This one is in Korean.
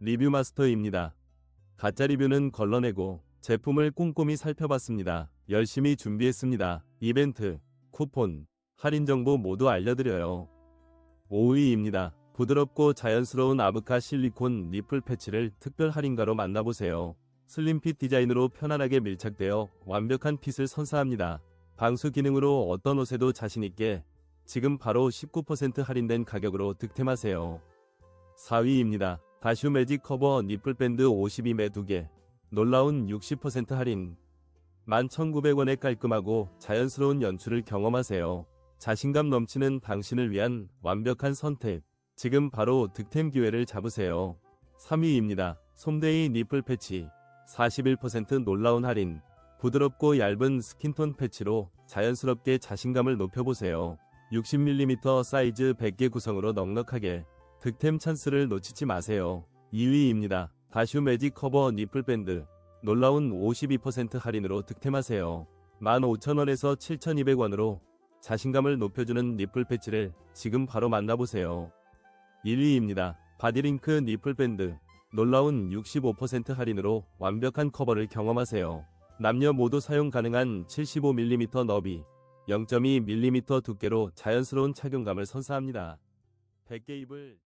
리뷰 마스터입니다. 가짜 리뷰는 걸러내고 제품을 꼼꼼히 살펴봤습니다. 열심히 준비했습니다. 이벤트, 쿠폰, 할인 정보 모두 알려드려요. 5위입니다. 부드럽고 자연스러운 아브카 실리콘 니플 패치를 특별 할인가로 만나보세요. 슬림핏 디자인으로 편안하게 밀착되어 완벽한 핏을 선사합니다. 방수 기능으로 어떤 옷에도 자신있게 지금 바로 19% 할인된 가격으로 득템하세요. 4위입니다. 다슈 매직 커버 니플 밴드 52매 2개. 놀라운 60% 할인. 11,900원에 깔끔하고 자연스러운 연출을 경험하세요. 자신감 넘치는 당신을 위한 완벽한 선택. 지금 바로 득템 기회를 잡으세요. 3위입니다. 솜데이 니플 패치. 41% 놀라운 할인. 부드럽고 얇은 스킨톤 패치로 자연스럽게 자신감을 높여보세요. 60mm 사이즈 100개 구성으로 넉넉하게 득템 찬스를 놓치지 마세요. 2위입니다. 다슈 매직 커버 니플 밴드. 놀라운 52% 할인으로 득템하세요. 15,000원에서 7,200원으로 자신감을 높여주는 니플 패치를 지금 바로 만나보세요. 1위입니다. 바디링크 니플 밴드. 놀라운 65% 할인으로 완벽한 커버를 경험하세요. 남녀 모두 사용 가능한 75mm 너비, 0.2mm 두께로 자연스러운 착용감을 선사합니다. 100개 입을